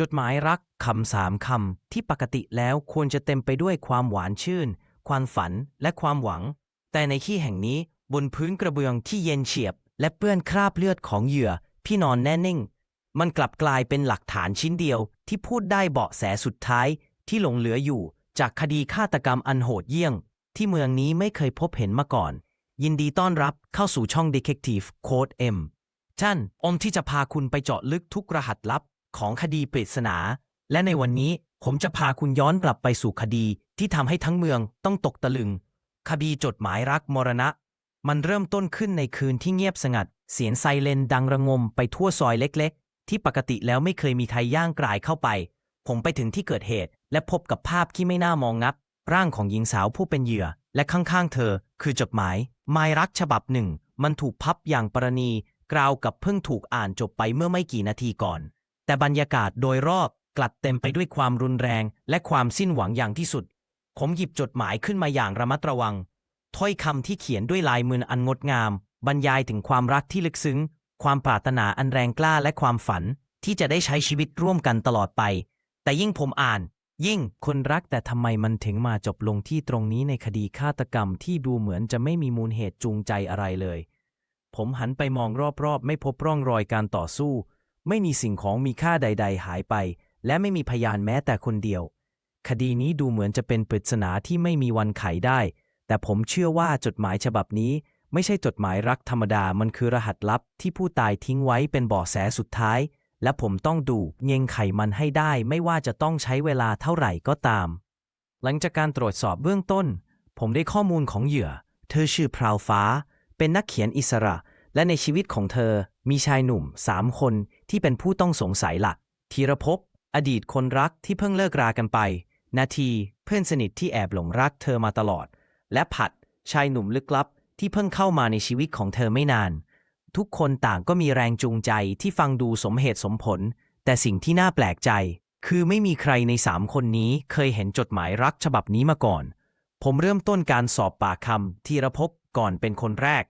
จดหมายรักคำสามคำที่ปกติแล้วควรจะเต็มไปด้วยความหวานชื่น ความฝันและความหวัง แต่ในที่แห่งนี้บนพื้นกระเบื้องที่เย็นเฉียบ และเปื้อนคราบเลือดของเหยื่อ พี่นอนแน่นิ่ง มันกลับกลายเป็นหลักฐานชิ้นเดียว ที่พูดได้เบาะแสสุดท้าย ที่หลงเหลืออยู่ จากคดีฆาตกรรมอันโหดเยี่ยง ที่เมืองนี้ไม่เคยพบเห็นมาก่อน ยินดีต้อนรับเข้าสู่ช่อง Detective Code M ท่านอมที่จะพาคุณไปเจาะลึกทุกรหัสลับ ของคดีปริศนา และในวันนี้ผมจะพาคุณย้อนกลับไปสู่คดีที่ทำให้ทั้งเมืองต้องตกตะลึง คดีจดหมายรักมรณะ มันเริ่มต้นขึ้นในคืนที่เงียบสงัด เสียงไซเรนดังระงมไปทั่วซอยเล็ก ๆ ที่ปกติแล้วไม่เคยมีใครย่างกรายเข้าไป ผมไปถึงที่เกิดเหตุ และพบกับภาพที่ไม่น่ามองนักร่างของหญิงสาวผู้เป็นเหยื่อ และข้างๆ เธอ คือจดหมายหมายรักฉบับหนึ่ง มันถูกพับอย่างประณีกราวกับเพิ่งถูกอ่านจบไปเมื่อไม่กี่นาทีก่อน แต่บรรยากาศโดยรอบกลัดเต็มไปด้วยความรุนแรง และความสิ้นหวังอย่างที่สุด ผมหยิบจดหมายขึ้นมาอย่างระมัดระวัง ถ้อยคำที่เขียนด้วยลายมืออันงดงาม บรรยายถึงความรักที่ลึกซึ้ง ความปรารถนาอันแรงกล้าและความฝัน ที่จะได้ใช้ชีวิตร่วมกันตลอดไป แต่ยิ่งผมอ่าน ยิ่งคนรักแต่ทำไมมันถึงมาจบลงที่ตรงนี้ในคดีฆาตกรรมที่ดูเหมือนจะไม่มีมูลเหตุจูงใจอะไรเลย ผมหันไปมองรอบๆ ไม่พบร่องรอยการต่อสู้ ไม่มีสิ่งของมีค่าใด ๆ หายไป และไม่มีพยานแม้แต่คนเดียว คดีนี้ดูเหมือนจะเป็นปริศนาที่ไม่มีวันไขได้ แต่ผมเชื่อว่าจดหมายฉบับนี้ ไม่ใช่จดหมายรักธรรมดามันคือรหัสลับที่ผู้ตายทิ้งไว้เป็นเบาะแสสุดท้าย และผมต้องดูเงงไขมันให้ได้ ไม่ว่าจะต้องใช้เวลาเท่าไหร่ก็ตาม หลังจากการตรวจสอบเบื้องต้น ผมได้ข้อมูลของเหยื่อ เธอชื่อพราวฟ้า เป็นนักเขียนอิสระ และในชีวิตของเธอมีชายหนุ่มสามคน ที่เป็นผู้ต้องสงสัยหลักธีรภพอดีตคนรักที่เพิ่งเลิกรากันไป นาทีเพื่อนสนิทที่แอบหลงรักเธอมาตลอด และผัดชายหนุ่มลึกลับที่เพิ่งเข้ามาในชีวิตของเธอไม่นาน ทุกคนต่างก็มีแรงจูงใจที่ฟังดูสมเหตุสมผล แต่สิ่งที่น่าแปลกใจ คือไม่มีใครในสามคนนี้เคยเห็นจดหมายรักฉบับนี้มาก่อน ผมเริ่มต้นการสอบปากคำธีรภพก่อนเป็นคนแรก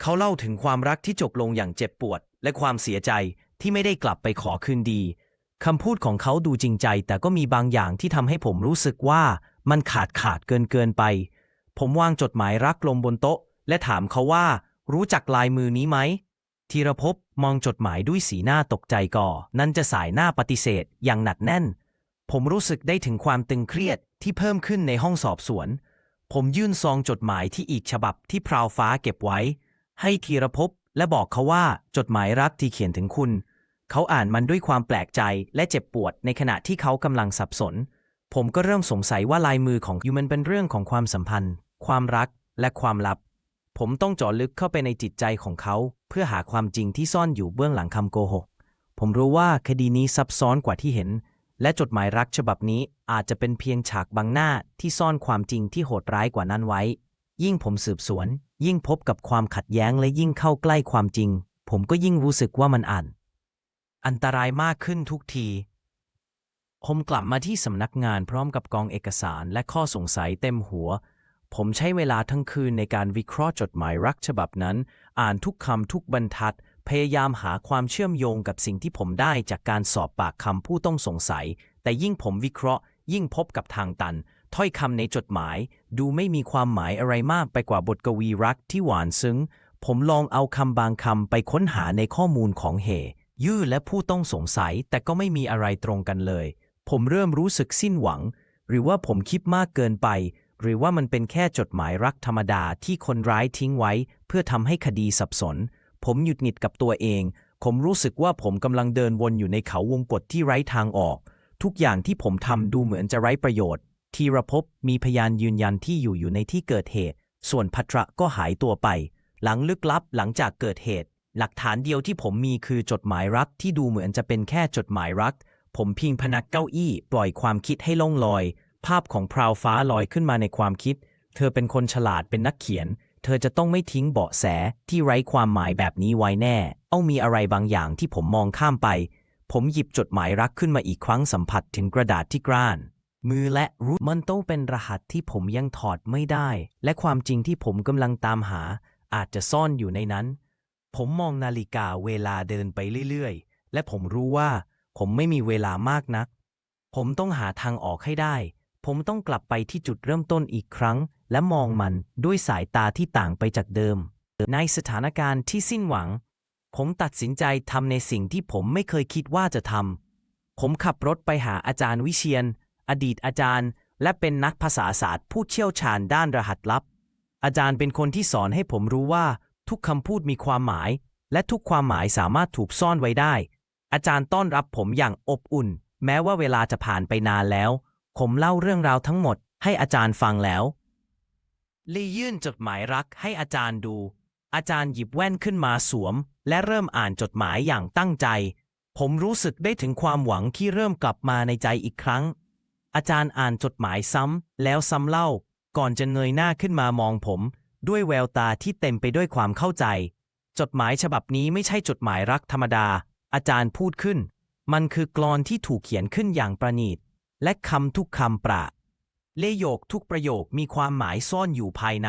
เขาเล่าถึงความรักที่จบลงอย่างเจ็บปวด และความเสียใจ ที่ไม่ได้กลับไปขอคืนดีคำพูดของเขาดูจริงใจ แต่ก็มีบางอย่างที่ทำให้ผมรู้สึกว่ามันขาดขาดเกินเกินไป ผมวางจดหมายรักลงบนโต๊ะ และถามเขาว่า รู้จักลายมือนี้ไหมธีรภพมองจดหมายด้วยสีหน้าตกใจก่อ นั่นจะสายหน้าปฏิเสธอย่างหนักแน่น ผมรู้สึกได้ถึงความตึงเครียดที่เพิ่มขึ้นในห้องสอบสวน ผมยื่นซองจดหมายที่อีกฉบับที่พราวฟ้าเก็บไว้ ให้ธีรภพและบอกเขาว่าจดหมายรักที่เขียนถึงคุณ เขาอ่านมันด้วยความแปลกใจและเจ็บปวดในขณะที่เขากำลังสับสน ผมก็เริ่มสงสัยว่าลายมือของยูมันเป็นเรื่องของความสัมพันธ์ ความรักและความลับ ผมต้องเจาะลึกเข้าไปในจิตใจของเขา เพื่อหาความจริงที่ซ่อนอยู่เบื้องหลังคำโกหก ผมรู้ว่าคดีนี้ซับซ้อนกว่าที่เห็น และจดหมายรักฉบับนี้อาจจะเป็นเพียงฉากบังหน้าที่ซ่อนความจริงที่โหดร้ายกว่านั้นไว้ ยิ่งผมสืบสวน ยิ่งพบกับความขัดแย้งและยิ่งเข้าใกล้ความจริง ผมก็ยิ่งรู้สึกว่ามันอ่าน อันตรายมากขึ้นทุกที ผมกลับมาที่สำนักงานพร้อมกับกองเอกสารและข้อสงสัยเต็มหัว ผมใช้เวลาทั้งคืนในการวิเคราะห์จดหมายรักฉบับนั้น อ่านทุกคำทุกบรรทัด พยายามหาความเชื่อมโยงกับสิ่งที่ผมได้จากการสอบปากคำผู้ต้องสงสัย แต่ยิ่งผมวิเคราะห์ ยิ่งพบกับทางตัน ถ้อยคำในจดหมาย ดูไม่มีความหมายอะไรมากไปกว่าบทกวีรักที่หวานซึ้ง ผมลองเอาคำบางคำไปค้นหาในข้อมูลของเห ยื่อและผู้ต้องสงสัยแต่ก็ไม่มีอะไรตรงกันเลย ผมเริ่มรู้สึกสิ้นหวัง หรือว่าผมคิดมากเกินไป หรือว่ามันเป็นแค่จดหมายรักธรรมดาที่คนร้ายทิ้งไว้ เพื่อทำให้คดีสับสน ผมหยุดหงิดกับตัวเอง ผมรู้สึกว่าผมกำลังเดินวนอยู่ในเขาวงกฏที่ไร้ทางออก ทุกอย่างที่ผมทำดูเหมือนจะไร้ประโยชน์ทีรภพมีพยานยืนยันที่อยู่อยู่ในที่เกิดเหตุ ส่วนพัทระก็หายตัวไป หลังลึกลับหลังจากเกิดเหตุ หลักฐานเดียวที่ผมมีคือจดหมายรักที่ดูเหมือนจะเป็นแค่จดหมายรัก ผมพิงพนักเก้าอี้ ปล่อยความคิดให้ล่องลอย ภาพของพราวฟ้าลอยขึ้นมาในความคิด เธอเป็นคนฉลาดเป็นนักเขียน เธอจะต้องไม่ทิ้งเบาะแสที่ไร้ความหมายแบบนี้ไว้แน่ เอามีอะไรบางอย่างที่ผมมองข้ามไป ผมหยิบจดหมายรักขึ้นมาอีกครั้งสัมผัสถึงกระดาษที่กร้าน มือและรูมันต้องเป็นรหัสที่ผมยังถอดไม่ได้ และความจริงที่ผมกำลังตามหา อาจจะซ่อนอยู่ในนั้น ผมมองนาฬิกาเวลาเดินไปเรื่อยๆ และผมรู้ว่า ผมไม่มีเวลามากนัก ผมต้องหาทางออกให้ได้ ผมต้องกลับไปที่จุดเริ่มต้นอีกครั้ง และมองมันด้วยสายตาที่ต่างไปจากเดิม ในสถานการณ์ที่สิ้นหวัง ผมตัดสินใจทำในสิ่งที่ผมไม่เคยคิดว่าจะทำ ผมขับรถไปหาอาจารย์วิเชียน อดีตอาจารย์ และเป็นนักภาษาศาสตร์ผู้เชี่ยวชาญด้านรหัสลับ อาจารย์เป็นคนที่สอนให้ผมรู้ว่า ทุกคำพูดมีความหมาย และทุกความหมายสามารถถูกซ่อนไว้ได้ อาจารย์ต้อนรับผมอย่างอบอุ่น แม้ว่าเวลาจะผ่านไปนานแล้ว ผมเล่าเรื่องราวทั้งหมดให้อาจารย์ฟังแล้วลียื่นจดหมายรักให้อาจารย์ดู อาจารย์หยิบแว่นขึ้นมาสวม และเริ่มอ่านจดหมายอย่างตั้งใจ ผมรู้สึกได้ถึงความหวังที่เริ่มกลับมาในใจอีกครั้ง อาจารย์อ่านจดหมายซ้ำแล้วซ้ำเล่า ก่อนจะเงยหน้าขึ้นมามองผม ด้วยแววตาที่เต็มไปด้วยความเข้าใจ จดหมายฉบับนี้ไม่ใช่จดหมายรักธรรมดา อาจารย์พูดขึ้น มันคือกลอนที่ถูกเขียนขึ้นอย่างประณีต และคำทุกคำประเลโยกทุกประโยคมีความหมายซ่อนอยู่ภายใน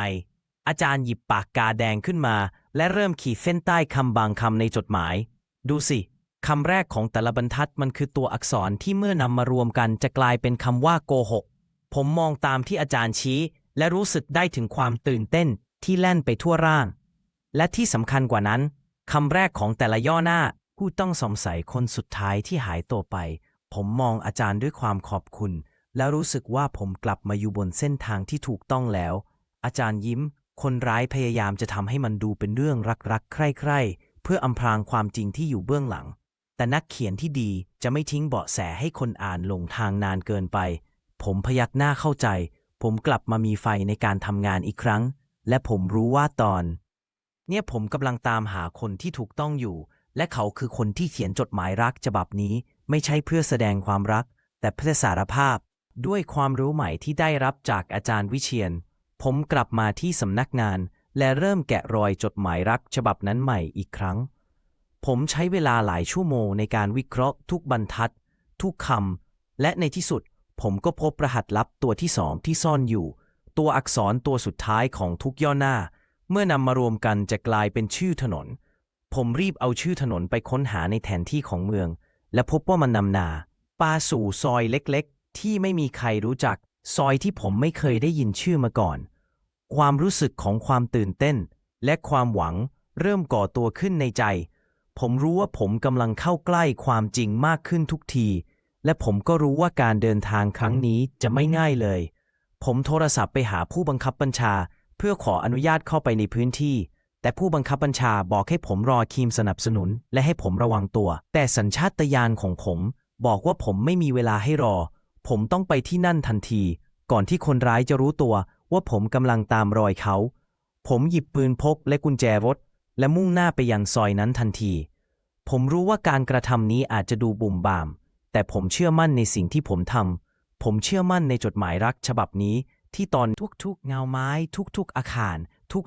อาจารย์หยิบปากกาแดงขึ้นมา และเริ่มขีดเส้นใต้คำบางคำในจดหมาย ดูสิคำแรกของแต่ละบรรทัดมันคือตัวอักษรที่เมื่อนำมารวมกันจะกลายเป็นคำว่าโกหก ผมมองตามที่อาจารย์ชี้ และรู้สึกได้ถึงความตื่นเต้น ที่แล่นไปทั่วร่าง และที่สำคัญกว่านั้นคำแรกของแต่ละย่อหน้า ผู้ต้องสงสัยคนสุดท้ายที่หายตัวไป ผมมองอาจารย์ด้วยความขอบคุณ แล้วรู้สึกว่าผมกลับมาอยู่บนเส้นทางที่ถูกต้องแล้ว อาจารย์ยิ้ม คนร้ายพยายามจะทำให้มันดูเป็นเรื่องรักๆ ใคร่ๆ เพื่ออำพรางความจริงที่อยู่เบื้องหลัง แต่นักเขียนที่ดีจะไม่ทิ้งเบาะแสให้คนอ่านหลงทางนานเกินไป ผมพยักหน้าเข้าใจ ผมกลับมามีไฟในการทำงานอีกครั้ง และผมรู้ว่าตอน เนี่ยผมกำลังตามหาคนที่ถูกต้องอยู่ และเขาคือคนที่เขียนจดหมายรักฉบับนี้ ไม่ใช่เพื่อแสดงความรัก แต่เพื่อสารภาพ ด้วยความรู้ใหม่ที่ได้รับจากอาจารย์วิเชียน ผมกลับมาที่สำนักงาน และเริ่มแกะรอยจดหมายรักฉบับนั้นใหม่อีกครั้ง ผมใช้เวลาหลายชั่วโมงในการวิเคราะห์ทุกบรรทัด ทุกคำและในที่สุด ผมก็พบรหัสลับตัวที่สองที่ซ่อนอยู่ ตัวอักษรตัวสุดท้ายของทุกย่อหน้า เมื่อนำมารวมกันจะกลายเป็นชื่อถนน ผมรีบเอาชื่อถนนไปค้นหาในแผนที่ของเมือง และพบว่ามันนำนาปาสู่ซอยเล็กๆ ที่ไม่มีใครรู้จัก ซอยที่ผมไม่เคยได้ยินชื่อมาก่อน ความรู้สึกของความตื่นเต้น และความหวังเริ่มก่อตัวขึ้นในใจ ผมรู้ว่าผมกำลังเข้าใกล้ความจริงมากขึ้นทุกที และผมก็รู้ว่าการเดินทางครั้งนี้จะไม่ง่ายเลย ผมโทรศัพท์ไปหาผู้บังคับบัญชา เพื่อขออนุญาตเข้าไปในพื้นที่ แต่ผู้บังคับบัญชาบอกให้ผมรอทีมสนับสนุน และให้ผมระวังตัว แต่สัญชาตญาณของผม บอกว่าผมไม่มีเวลาให้รอ ผมต้องไปที่นั่นทันที ก่อนที่คนร้ายจะรู้ตัวว่าผมกำลังตามรอยเขา ผมหยิบปืนพกและกุญแจรถ และมุ่งหน้าไปยังซอยนั้นทันที ผมรู้ว่าการกระทำนี้อาจจะดูบุ่มบาม แต่ผมเชื่อมั่นในสิ่งที่ผมทำ ผมเชื่อมั่นในจดหมายรักฉบับนี้ ที่ตอนทุกๆ เงาไม้ ทุกๆ อาคาร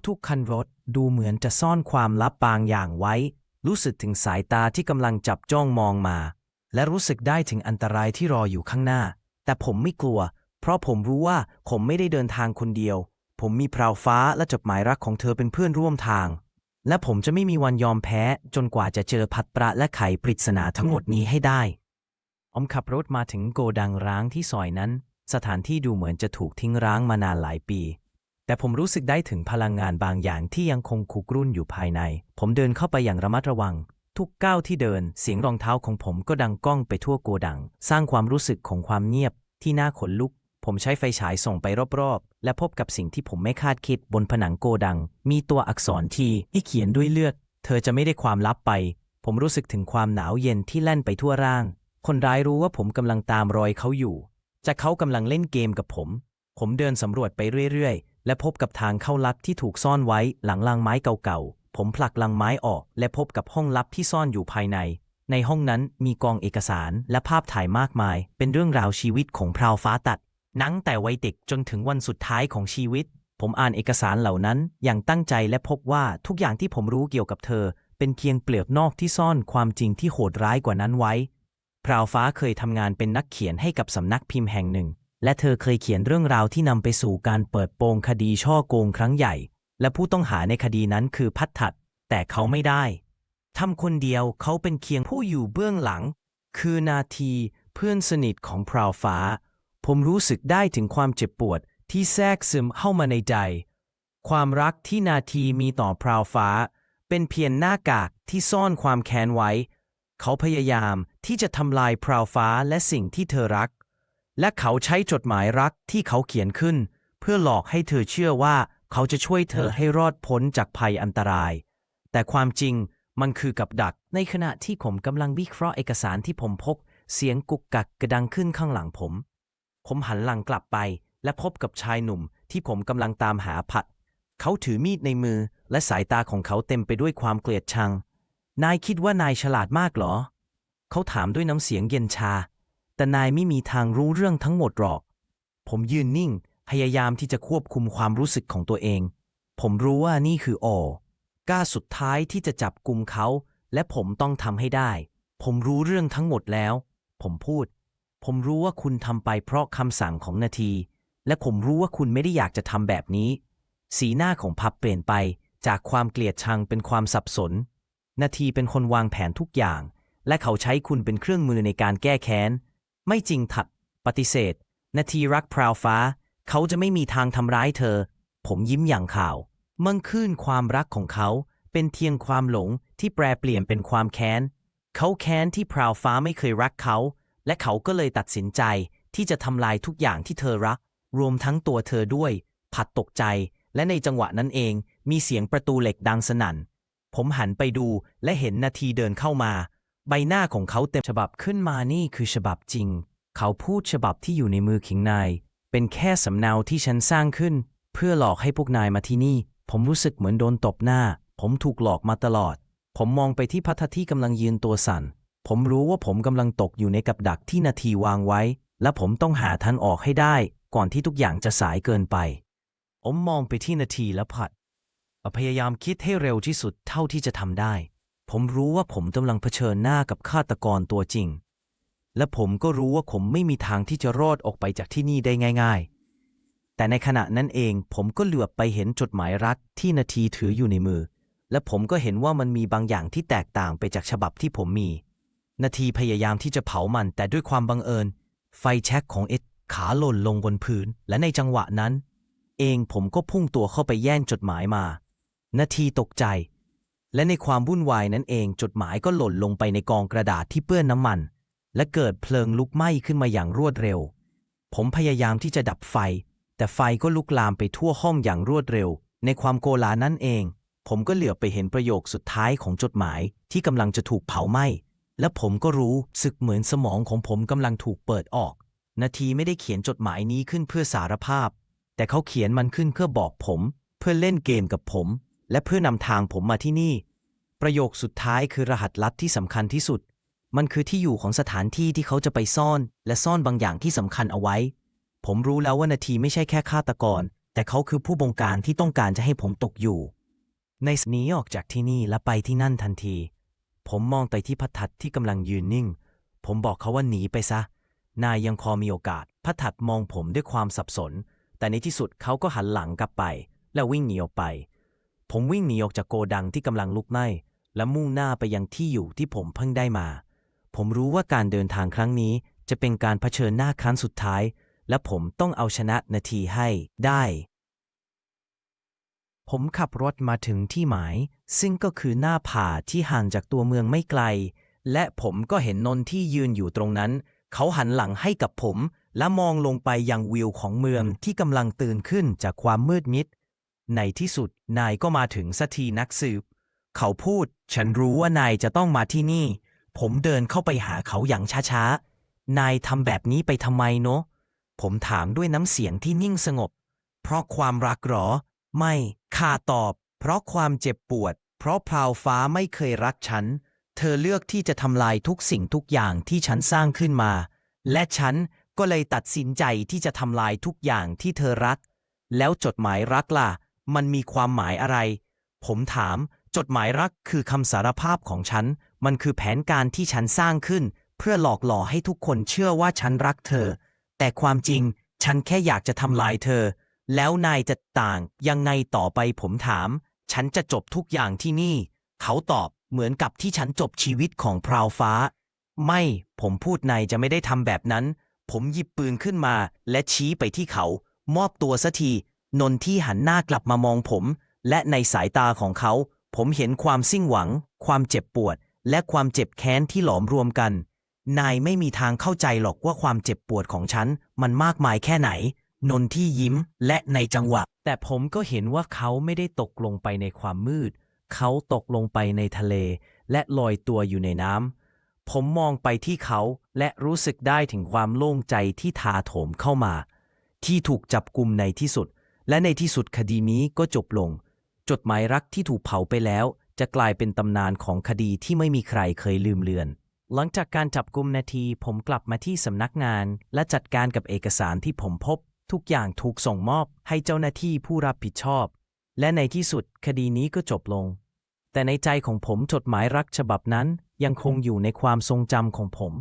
ทุกๆ คันรถ ดูเหมือนจะซ่อนความลับบางอย่างไว้ รู้สึกถึงสายตาที่กำลังจับจ้องมองมา และรู้สึกได้ถึงอันตรายที่รออยู่ข้างหน้า แต่ผมไม่กลัว เพราะผมรู้ว่าผมไม่ได้เดินทางคนเดียว ผมมีพราวฟ้าและจดหมายรักของเธอเป็นเพื่อนร่วมทาง และผมจะไม่มีวันยอมแพ้ จนกว่าจะเจอพัดประและไขปริศนาทั้งหมดนี้ให้ได้ อมขับรถมาถึงโกดังร้างที่ซอยนั้น สถานที่ดูเหมือนจะถูกทิ้งร้างมานานหลายปี แต่ผมรู้สึกได้ถึงพลังงานบางอย่างที่ยังคงคุกรุ่นอยู่ภายใน ผมเดินเข้าไปอย่างระมัดระวัง ทุกก้าวที่เดินเสียงรองเท้าของผมก็ดังก้องไปทั่วโกดัง สร้างความรู้สึกของความเงียบที่น่าขนลุก ผมใช้ไฟฉายส่องไปรอบๆ และพบกับสิ่งที่ผมไม่คาดคิดบนผนังโกดัง มีตัวอักษรทีที่เขียนด้วยเลือด เธอจะไม่ได้ความลับไป ผมรู้สึกถึงความหนาวเย็นที่แล่นไปทั่วร่าง คนร้ายรู้ว่าผมกำลังตามรอยเขาอยู่ จะเขากำลังเล่นเกมกับผม ผมเดินสำรวจไปเรื่อยๆ และพบกับทางเข้าลับที่ถูกซ่อนไว้หลังลังไม้เก่าๆ ผมผลักลังไม้ออก และพบกับห้องลับที่ซ่อนอยู่ภายใน ในห้องนั้นมีกองเอกสารและภาพถ่ายมากมาย เป็นเรื่องราวชีวิตของพราวฟ้าตัดนั้งแต่วัยเด็กจนถึงวันสุดท้ายของชีวิต ผมอ่านเอกสารเหล่านั้นอย่างตั้งใจและพบว่าทุกอย่างที่ผมรู้เกี่ยวกับเธอ เป็นเพียงเปลือกนอกที่ซ่อนความจริงที่โหดร้ายกว่านั้นไว้ พราวฟ้าเคยทำงานเป็นนักเขียนให้กับสำนักพิมพ์แห่งหนึ่ง และเธอเคยเขียนเรื่องราวที่นำไปสู่การเปิดโปงคดีช่อโกงครั้งใหญ่ และผู้ต้องหาในคดีนั้นคือพัดถัด แต่เขาไม่ได้ทำคนเดียวเขาเป็นเคียงผู้อยู่เบื้องหลัง คือนาทีเพื่อนสนิทของพราวฟ้า ผมรู้สึกได้ถึงความเจ็บปวดที่แทรกซึมเข้ามาในใจ ความรักที่นาทีมีต่อพราวฟ้า เป็นเพียงหน้ากากที่ซ่อนความแค้นไว้ เขาพยายามที่จะทำลายพราวฟ้าและสิ่งที่เธอรัก และเขาใช้จดหมายรักที่เขาเขียนขึ้น เพื่อหลอกให้เธอเชื่อว่าเขาจะช่วยเธอให้รอดพ้นจากภัยอันตราย แต่ความจริงมันคือกับดัก ในขณะที่ผมกำลังวิเคราะห์เอกสารที่ผมพก เสียงกุกกักกระดังขึ้นข้างหลังผม ผมหันหลังกลับไป และพบกับชายหนุ่มที่ผมกำลังตามหาผัด เขาถือมีดในมือและสายตาของเขาเต็มไปด้วยความเกลียดชัง นายคิดว่านายฉลาดมากเหรอ เขาถามด้วยน้ำเสียงเย็นชา แต่นายไม่มีทางรู้เรื่องทั้งหมดหรอก ผมยืนนิ่ง พยายามที่จะควบคุมความรู้สึกของตัวเอง ผมรู้ว่านี่คือโอกล้าสุดท้ายที่จะจับกลุ่มเขา และผมต้องทำให้ได้ ผมรู้เรื่องทั้งหมดแล้ว ผมพูด ผมรู้ว่าคุณทำไปเพราะคำสั่งของนาที และผมรู้ว่าคุณไม่ได้อยากจะทำแบบนี้ สีหน้าของพับเปลี่ยนไปจากความเกลียดชังเป็นความสับสน นาทีเป็นคนวางแผนทุกอย่าง และเขาใช้คุณเป็นเครื่องมือในการแก้แค้น ไม่จริงถัด ปฏิเสธ นาทีรักพราวฟ้า เขาจะไม่มีทางทำร้ายเธอ ผมยิ้มอย่างข่าว มั่งคืนความรักของเขา เป็นเทียงความหลงที่แปรเปลี่ยนเป็นความแค้น เขาแค้นที่พราวฟ้าไม่เคยรักเขา และเขาก็เลยตัดสินใจที่จะทำลายทุกอย่างที่เธอรัก รวมทั้งตัวเธอด้วย ผัดตกใจ และในจังหวะนั้นเอง มีเสียงประตูเหล็กดังสนั่น ผมหันไปดูและเห็นนาทีเดินเข้ามา ใบหน้าของเขาเต็มฉบับขึ้นมานี่คือฉบับจริง เขาพูดฉบับที่อยู่ในมือขิงนาย เป็นแค่สำเนาที่ฉันสร้างขึ้น เพื่อหลอกให้พวกนายมาที่นี่ ผมรู้สึกเหมือนโดนตบหน้า ผมถูกหลอกมาตลอด ผมมองไปที่พัทที่กำลังยืนตัวสั่น ผมรู้ว่าผมกำลังตกอยู่ในกับดักที่นาทีวางไว้ และผมต้องหาทางออกให้ได้ ก่อนที่ทุกอย่างจะสายเกินไปผมมองไปที่นาทีและผัด พยายามคิดให้เร็วที่สุดเท่าที่จะทำได้ ผมรู้ว่าผมกำลังเผชิญหน้ากับฆาตกรตัวจริง และผมก็รู้ว่าผมไม่มีทางที่จะรอดออกไปจากที่นี่ได้ง่าย ๆ แต่ในขณะนั้นเองผมก็เหลือบไปเห็นจดหมายรักที่นาทีถืออยู่ในมือ และผมก็เห็นว่ามันมีบางอย่างที่แตกต่างไปจากฉบับที่ผมมี นาทีพยายามที่จะเผามัน แต่ด้วยความบังเอิญ ไฟแช็กของเอ็ดขาหล่นลงบนพื้น และในจังหวะนั้น เองผมก็พุ่งตัวเข้าไปแย่งจดหมายมา นาทีตกใจ และในความวุ่นวายนั้นเองจดหมายก็หล่นลงไปในกองกระดาษที่เปื้อนน้ำมัน และเกิดเพลิงลุกไหม้ขึ้นมาอย่างรวดเร็ว ผมพยายามที่จะดับไฟ แต่ไฟก็ลุกลามไปทั่วห้องอย่างรวดเร็ว ในความโกลานั้นเอง ผมก็เหลือไปเห็นประโยคสุดท้ายของจดหมายที่กำลังจะถูกเผาไหม้และผมก็รู้สึกเหมือนสมองของผมกำลังถูกเปิดออก นาทีไม่ได้เขียนจดหมายนี้ขึ้นเพื่อสารภาพ แต่เขาเขียนมันขึ้นเพื่อบอกผม เพื่อเล่นเกมกับผม และเพื่อนำทางผมมาที่นี่ ประโยคสุดท้ายคือรหัสลับที่สำคัญที่สุด มันคือที่อยู่ของสถานที่ที่เขาจะไปซ่อน และซ่อนบางอย่างที่สำคัญเอาไว้ ผมรู้แล้วว่านาทีไม่ใช่แค่ฆาตกร แต่เขาคือผู้บงการที่ต้องการจะให้ผมตกอยู่ ในหนีออกจากที่นี่และไปที่นั่นทันที ผมมองไปที่พัทัดที่กำลังยืนนิ่ง ผมบอกเขาว่าหนีไปซะ นายยังพอมีโอกาส พัทัดมองผมด้วยความสับสน แต่ในที่สุดเขาก็หันหลังกลับไป และวิ่งหนีออกไป ผมวิ่งหนีออกจากโกดังที่กำลังลุกไหม้และมุ่งหน้าไปยังที่อยู่ที่ผมเพิ่งได้มา ผมรู้ว่าการเดินทางครั้งนี้จะเป็นการเผชิญหน้าครั้งสุดท้าย และผมต้องเอาชนะนาทีให้ได้ ผมขับรถมาถึงที่หมาย ซึ่งก็คือหน้าผาที่ห่างจากตัวเมืองไม่ไกล และผมก็เห็นนนที่ยืนอยู่ตรงนั้น เขาหันหลังให้กับผม และมองลงไปยังวิวของเมืองที่กำลังตื่นขึ้นจากความมืดมิด ในที่สุดนายก็มาถึงสักทีนักสืบ เขาพูด ฉันรู้ว่านายจะต้องมาที่นี่ ผมเดินเข้าไปหาเขาอย่างช้าๆ นายทำแบบนี้ไปทำไมเนาะผมถามด้วยน้ำเสียงที่นิ่งสงบ เพราะความรักหรอ ไม่ข้าตอบ เพราะความเจ็บปวด เพราะพราวฟ้าไม่เคยรักฉัน เธอเลือกที่จะทำลายทุกสิ่งทุกอย่างที่ฉันสร้างขึ้นมา และฉันก็เลยตัดสินใจที่จะทำลายทุกอย่างที่เธอรัก แล้วจดหมายรักล่ะ มันมีความหมายอะไร ผมถาม จดหมายรักคือคำสารภาพของฉัน มันคือแผนการที่ฉันสร้างขึ้น เพื่อหลอกหล่อให้ทุกคนเชื่อว่าฉันรักเธอ แต่ความจริงฉันแค่อยากจะทำลายเธอ แล้วนายจะต่างยังไงต่อไปผมถาม ฉันจะจบทุกอย่างที่นี่ เขาตอบเหมือนกับที่ฉันจบชีวิตของพราวฟ้า ไม่ผมพูดนายจะไม่ได้ทำแบบนั้น ผมหยิบปืนขึ้นมาและชี้ไปที่เขา มอบตัวสัที นนที่หันหน้ากลับมามองผม และในสายตาของเขา ผมเห็นความสิ้นหวัง ความเจ็บปวด และความเจ็บแค้นที่หลอมรวมกัน นายไม่มีทางเข้าใจหรอกว่าความเจ็บปวดของฉัน มันมากมายแค่ไหน นนที่ยิ้มและในจังหวะ แต่ผมก็เห็นว่าเขาไม่ได้ตกลงไปในความมืด เขาตกลงไปในทะเล และลอยตัวอยู่ในน้ำผมมองไปที่เขาและรู้สึกได้ถึงความโล่งใจที่ถาโถมเข้ามา ที่ถูกจับกลุ่มในที่สุด และในที่สุดคดีนี้ก็จบลง จดหมายรักที่ถูกเผาไปแล้ว จะกลายเป็นตำนานของคดีที่ไม่มีใครเคยลืมเลือน หลังจากการจับกลุ่มนาทีผมกลับมาที่สำนักงาน และจัดการกับเอกสารที่ผมพบ ทุกอย่างถูกส่งมอบให้เจ้าหน้าที่ผู้รับผิดชอบ และในที่สุดคดีนี้ก็จบลง แต่ในใจของผมจดหมายรักฉบับนั้นยังคงอยู่ในความทรงจำของผม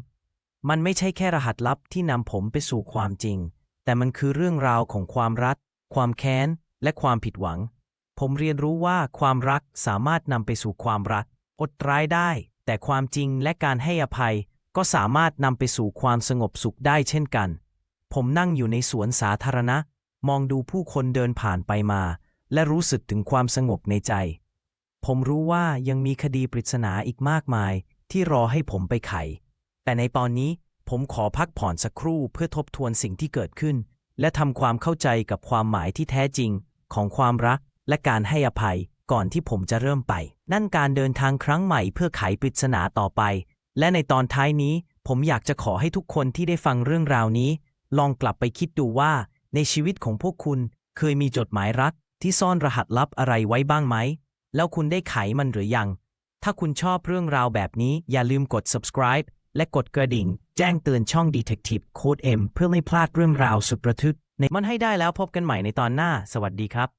มันไม่ใช่แค่รหัสลับที่นำผมไปสู่ความจริง แต่มันคือเรื่องราวของความรัก ความแค้น และความผิดหวัง ผมเรียนรู้ว่าความรักสามารถนำไปสู่ความรัก อดร้ายได้ แต่ความจริงและการให้อภัย ก็สามารถนำไปสู่ความสงบสุขได้เช่นกัน ผมนั่งอยู่ในสวนสาธารณะ มองดูผู้คนเดินผ่านไปมา และรู้สึกถึงความสงบในใจ ผมรู้ว่ายังมีคดีปริศนาอีกมากมาย ที่รอให้ผมไปไข แต่ในตอนนี้ผมขอพักผ่อนสักครู่เพื่อทบทวนสิ่งที่เกิดขึ้น และทำความเข้าใจกับความหมายที่แท้จริง ของความรักและการให้อภัยก่อนที่ผมจะเริ่มไป นั่นการเดินทางครั้งใหม่เพื่อไขปริศนาต่อไป และในตอนท้ายนี้ผมอยากจะขอให้ทุกคนที่ได้ฟังเรื่องราวนี้ ลองกลับไปคิดดูว่า ในชีวิตของพวกคุณ เคยมีจดหมายรัก ที่ซ่อนรหัสลับอะไรไว้บ้างไหม แล้วคุณได้ไขมันหรือยัง ถ้าคุณชอบเรื่องราวแบบนี้อย่าลืมกด subscribe และกดกระดิ่ง แจ้งเตือนช่อง Detective Code M เพื่อไม่พลาดเรื่องราวสุดประทึกในมันให้ได้แล้วพบกันใหม่ในตอนหน้า สวัสดีครับ